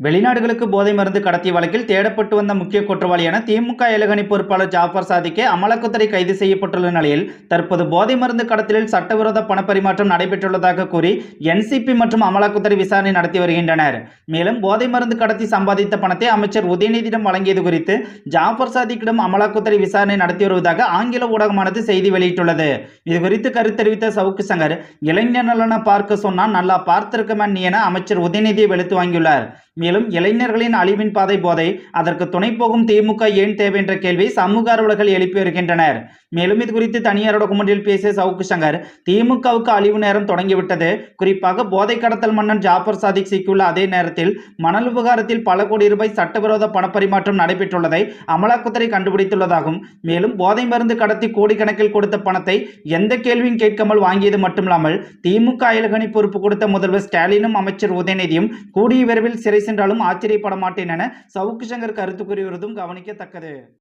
வெளிநாடுகளுக்கு போதை மருந்து கடத்திய வழக்கில் தேடப்பட்டு வந்த முக்கிய குற்றவாளியான திமுக இலகணி பொறுப்பாளர் ஜாஃபர் சாதிக்கே அமலாக்கத்துறை கைது செய்யப்பட்டுள்ள நிலையில் தற்போது போதை மருந்து கடத்தலில் சட்டவிரோத பணப்பரிமாற்றம் நடைபெற்றுள்ளதாக கூறி என்சிபி மற்றும் அமலாக்கத்துறை விசாரணை நடத்தி வருகின்றனர். மேலும் போதை மருந்து கடத்தி சம்பாதித்த பணத்தை அமைச்சர் உதயநிதியிடம் வழங்கியது குறித்து ஜாஃபர் சாதிக்கிடம் அமலாக்கத்துறை விசாரணை நடத்தி வருவதாக ஆங்கில ஊடகமானது செய்தி வெளியிட்டுள்ளது. இது குறித்து கருத்து தெரிவித்த சவுக்கு சங்கர் இளைஞர் நலனை பார்க்க சொன்னால் நல்லா பார்த்திருக்கமன் என அமைச்சர் உதயநிதியை வெளுத்து வாங்கியுள்ளார். மேலும் இளைஞர்களின் அழிவின் பாதை போதை அதற்கு துணை போகும் திமுக ஏன் தேவை என்ற கேள்வி சமூக ஆர்வலர்கள் எழுப்பி வருகின்றனர். மேலும் இது குறித்து தனியார் டாக்குமெண்டில் பேசிய சவுக்கு சங்கர் திமுகவுக்கு அழிவு நேரம் தொடங்கிவிட்டது. குறிப்பாக போதை கடத்தல் மன்னன் ஜாபர் சாதிக் சிக்கியுள்ள அதே நேரத்தில் மணல் விவகாரத்தில் பல கோடி ரூபாய் சட்டவிரோத பணப்பரிமாற்றம் நடைபெற்றுள்ளதை அமலாக்கத்துறை கண்டுபிடித்துள்ளதாகும். மேலும் போதை மருந்து கடத்தி கோடிக்கணக்கில் கொடுத்த பணத்தை எந்த கேள்வியும் கேட்காமல் வாங்கியது மட்டுமில்லாமல் திமுக அயலகணி பொறுப்பு கொடுத்த முதல்வர் ஸ்டாலினும் அமைச்சர் உதயநிதியும் கூடிய விரைவில் சிறை என்றாலும் ஆச்சரியப்பட மாட்டேன் என சவுக்கு சங்கர் கருத்து கூறி கவனிக்கத்தக்கது.